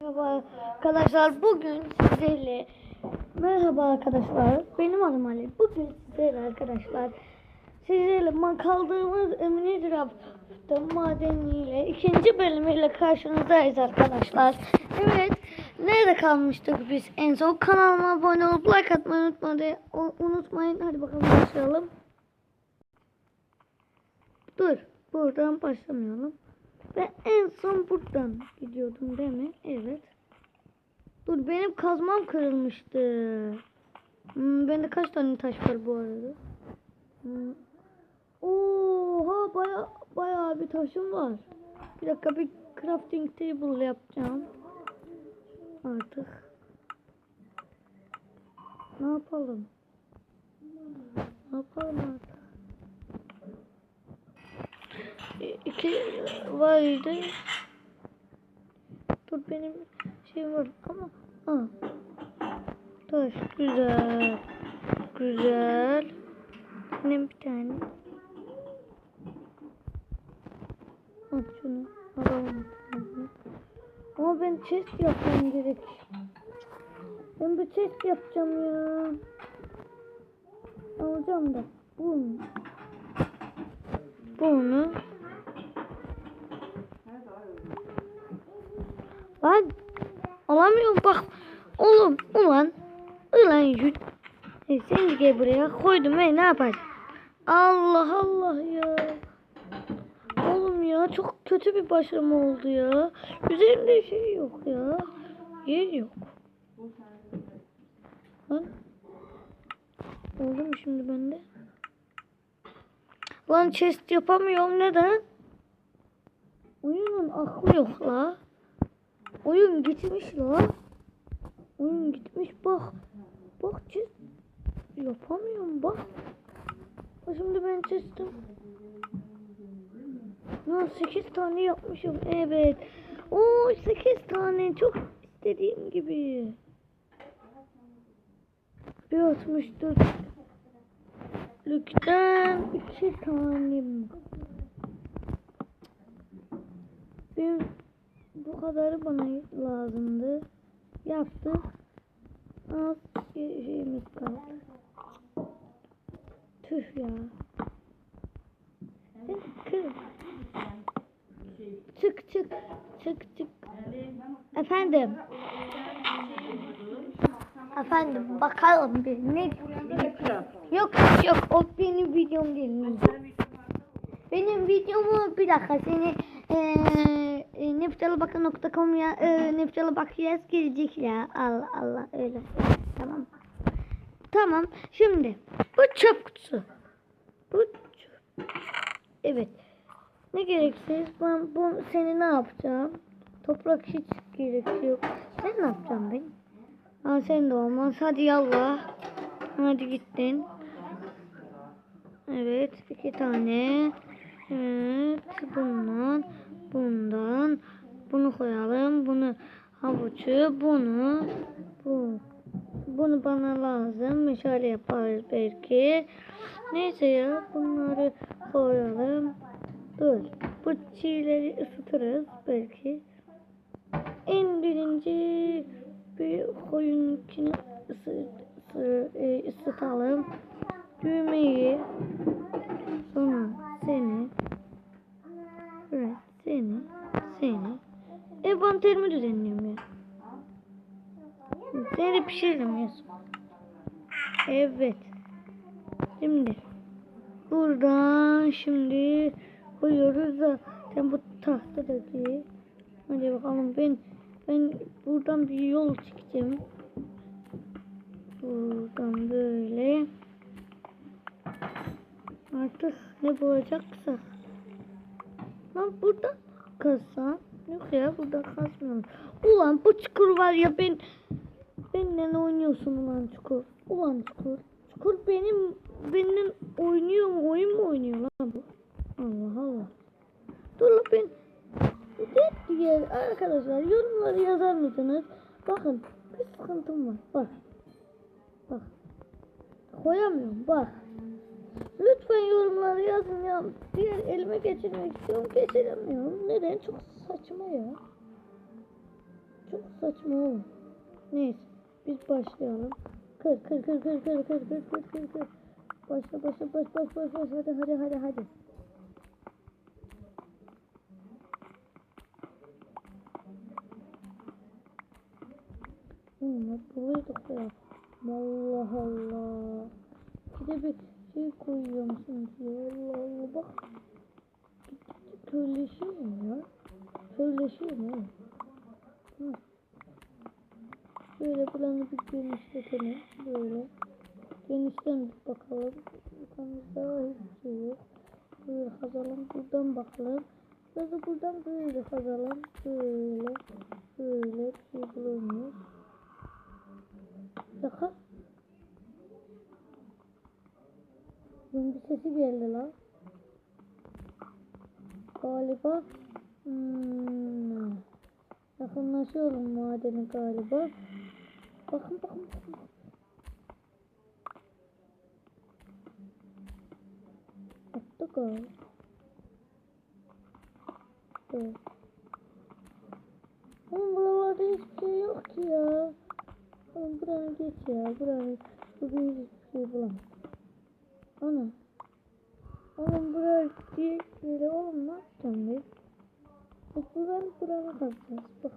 Merhaba arkadaşlar bugün sizlerle Merhaba arkadaşlar benim adım Ali. Bugün sizlerle arkadaşlar sizlerle kaldığımız Emine Draft'ta madeniyle ikinci bölümüyle karşınızdayız arkadaşlar. Evet nerede kalmıştık biz? En son kanalıma abone olup like atmayı unutmayın, unutmayın. Hadi bakalım başlayalım. Dur buradan başlamayalım ben en son buradan gidiyordum değil mi? Evet. Dur benim kazmam kırılmıştı. Hmm, bende kaç tane taş var bu arada? Hmm. Oha baya baya bir taşım var. Bir dakika bir crafting table yapacağım. Artık. Ne yapalım? Ne yapalım artık? iki vardı. Dur benim şeyim var ama ha. Taş güzel. Güzel. Benim bir tane. Al şunu. Ama ben chest yapmam gerek. Ben bir chest yapacağım ya. Alacağım da. Bunu. Bunu. Lan alamıyorum bak. Oğlum ulan. Ulan yürü. E, sen de gel buraya koydum e ne yapacağım? Allah Allah ya. Oğlum ya çok kötü bir başlama oldu ya. Üzerimde şey yok ya. Yer yok. Lan. Oldu mu şimdi bende? Lan chest yapamıyorum neden? Oyunun aklı yok la. Oyun gitmiş la. Oyun gitmiş bak. Bak chest yapamıyorum bak. Şimdi ben chest'im. Lan 8 tane yapmışım evet. Oo 8 tane çok istediğim gibi. Bir 64 lükten iki tane bir bu kadarı bana lazımdı. Yaptık. Az şey- şeyimiz kaldı. Tüh ya. Çık çık. Çık çık. Efendim. Efendim bakalım bir ne Yok yok o benim videom değil. Benim videomu bir dakika seni eee neftalabaka.com ya e, neftalabak yaz gelecek ya. Allah Allah öyle. Tamam. Tamam. Şimdi bu çöp kutusu. Bu çöp. Evet. Ne gereksiz? Ben bu seni ne yapacağım? Toprak hiç gerek yok. Sen ne yapacaksın ben? Aa, sen de olmaz. Hadi yallah. Hadi gittin. Evet. iki tane. Evet. Bundan. Koyalım. Bunu havucu. Bunu. Bu. Bunu bana lazım. Meşale yaparız belki. Neyse ya. Bunları koyalım. Dur. Bu çiğleri ısıtırız belki. En birinci bir koyun içine ısı, ısı, e, ısıtalım. Düğmeyi sonra seni evet seni seni envanterimi düzenliyorum ya. Seni Evet. Şimdi buradan şimdi koyuyoruz da sen bu tahtadaki hadi bakalım ben ben buradan bir yol çekeceğim. Buradan böyle. Artık ne bulacaksa. Lan burada kazsam. Yok ya burada kazmıyorum. Ulan bu çukur var ya ben benimle oynuyorsun ulan çukur. Ulan çukur. Çukur benim benim oynuyor mu? Oyun mu oynuyor lan bu? Allah Allah. Dur lan ben Tek diğer arkadaşlar yorumları yazar mısınız? Bakın bir sıkıntım var. Bak. Bak. Koyamıyorum bak. Lütfen yorumları yazın ya. Diğer elime geçirmek istiyorum. Geçiremiyorum. Neden? Çok saçma ya. Çok saçma oğlum. Neyse biz başlayalım. Kır kır kır kır kır kır kır kır kır kır. Başla başla baş baş baş baş hadi hadi hadi hadi. Oğlum buluyorduk ya. Allah Allah. Bir de bir şey koyuyormuşsunuz ya. Allah Allah bak. Gittikçe köyleşiyor mu ya? Köyleşiyor mu? oğlum? Şöyle planı bir genişletelim. Böyle. Genişten bir bakalım. Yukarımızda hiçbir şey yok. Böyle kazalım. Buradan bakalım. Ya da buradan böyle kazalım. Böyle. Böyle bir şey bulamıyoruz. Yaka. Zombi sesi geldi lan. Galiba hmm, yakınlaşıyorum madeni galiba. Bakın bakın bakın. Attık galiba. Evet. Oğlum buralarda hiçbir şey yok ki ya. Oğlum buranı geç ya. Buranı bugün hiçbir şey bulamam. Ana. Oğlum buraya bir böyle oğlum ne yapacağım ben? Bak buranı buranı kazacağız. Bak.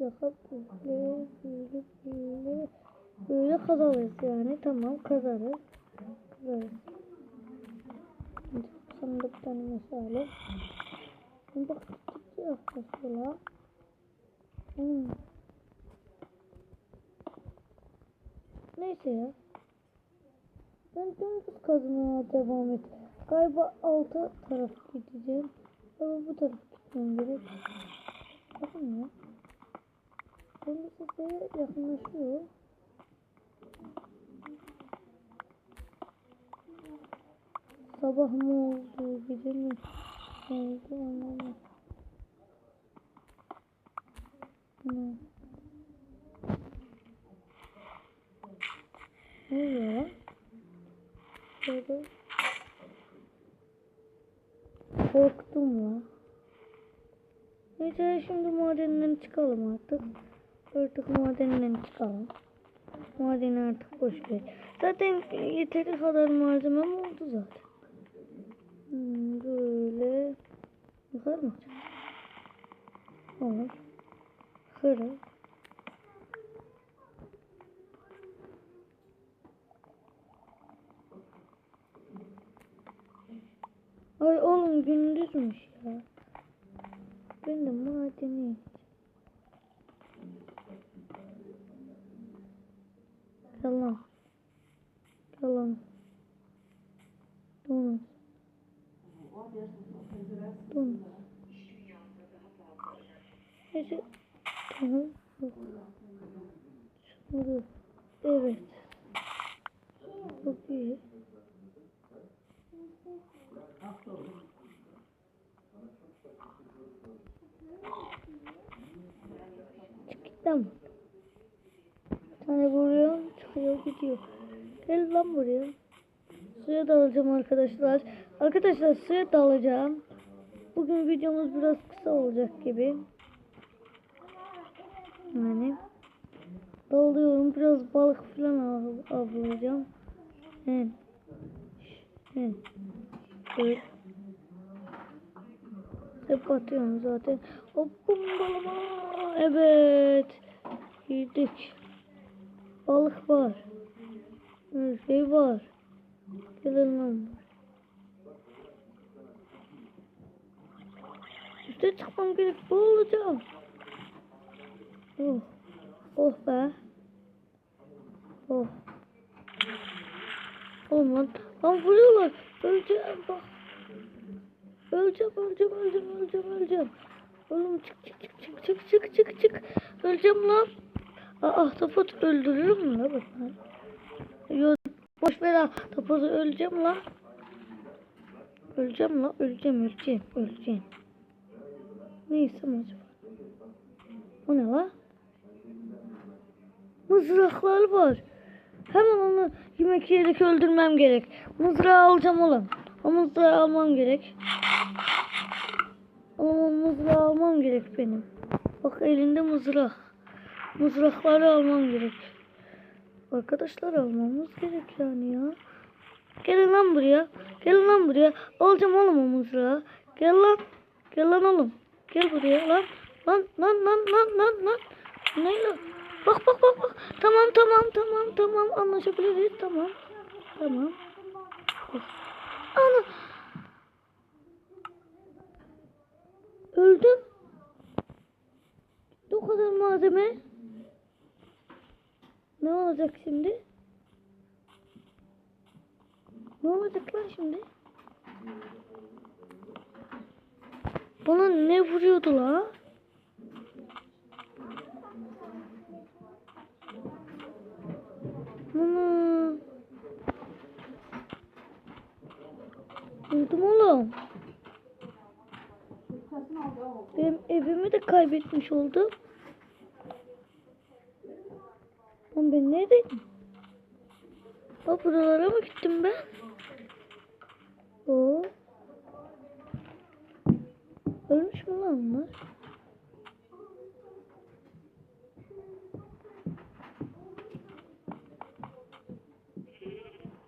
Dakika böyle böyle böyle kazarız yani. Tamam kazarız. Kazarız. Da tane mesele. Bak gittikçe yaklaşıyorlar. Hmm. Neyse ya. Ben dümdüz kazmaya devam et. Galiba altı taraf gideceğim. Ama bu taraf gitmem gerek. Bakın ya. Şimdi size yakınlaşıyor. Sabah mı oldu, gece mi oldu anlamadım. Hmm. Ne oluyor lan? Şöyle. Korktum lan. Neyse şimdi madenden çıkalım artık. Artık madenden çıkalım. Madeni artık boş ver. Zaten yeteri kadar malzemem oldu zaten. Böyle. Yukarı mı? Olur. Kırık. Ay oğlum gündüzmüş ya. Ben de madeni. Yalan. Yalan. Donuz. Neyse. Tamam. Şunları. Evet. Çok iyi. Tamam. Bir tane vuruyor, çıkıyor, gidiyor. Gel lan buraya. Suya dalacağım arkadaşlar. Arkadaşlar suya dalacağım. Bugün videomuz biraz kısa olacak gibi. Yani dalıyorum. Biraz balık falan av- avlayacağım. Evet. Evet. Böyle. Hep atıyorum zaten. Hop bombalama. Evet. Girdik. Balık var. Her şey var. Gelin lan. Üste çıkmam gerek. Boğulacağım. Oh. Oh be. Oh. Oğlum lan. Vuruyorlar. Öleceğim bak. Öleceğim, öleceğim, öleceğim, öleceğim, öleceğim. Oğlum çık çık çık çık çık çık çık çık. Öleceğim lan. Aa, ahtapot öldürür mü lan bak lan? Yok boş ver ahtapotu öleceğim lan. Öleceğim lan, öleceğim, öleceğim, öleceğim. Ne yesem acaba? Bu ne lan? Mızraklar var. Hemen onu yemek yiyerek öldürmem gerek. Mızrağı alacağım oğlum. O mızrağı almam gerek. O mızrağı almam gerek benim. Bak elinde mızrak. mızrakları almam gerek. Arkadaşlar almamız gerek yani ya. Gelin lan buraya. Gelin lan buraya. Alacağım oğlum o mızrağı. Gel lan. Gel lan oğlum. Gel buraya lan. Lan lan lan lan lan lan. Ne lan? Bak bak bak bak. Tamam tamam tamam tamam anlaşabiliriz tamam. Tamam. Bak. Ana. Öldüm. O kadar malzeme. Ne olacak şimdi? Ne olacak lan şimdi? Bana ne vuruyordu la? Ana. Vurdum oğlum. Benim evimi de kaybetmiş oldum. Lan ben neredeydim? Ha buralara mı gittim ben? Oo. Ölmüş mü lan bunlar?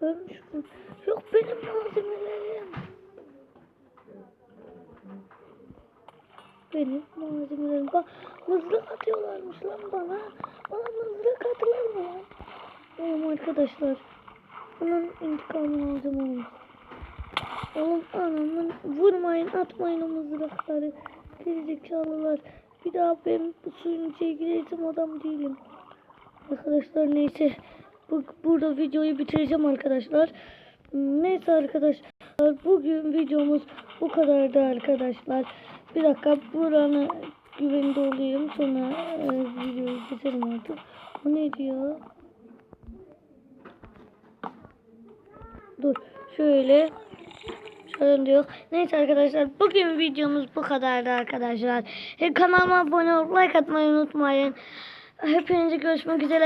Ölmüş mü? Yok benim malzemelerim. Benim malzemelerim. Bak mızrak atıyorlarmış lan bana. Bana mızrak attılar mı lan? Oğlum arkadaşlar. Bunun intikamını alacağım oğlum. Oğlum anamın vurmayın atmayın o mızrakları. Gerizekalılar. Bir daha ben bu suyun içine girersem adam değilim. Arkadaşlar neyse. Bu, burada videoyu bitireceğim arkadaşlar. Neyse arkadaşlar. Bugün videomuz bu kadardı arkadaşlar. Bir dakika buranın güvende olayım. Sonra e, videoyu keserim artık. O neydi ya? Dur. Şöyle. Sorun diyor. Neyse arkadaşlar bugün videomuz bu kadardı arkadaşlar. Kanalıma abone olup like atmayı unutmayın. Hepinize görüşmek üzere.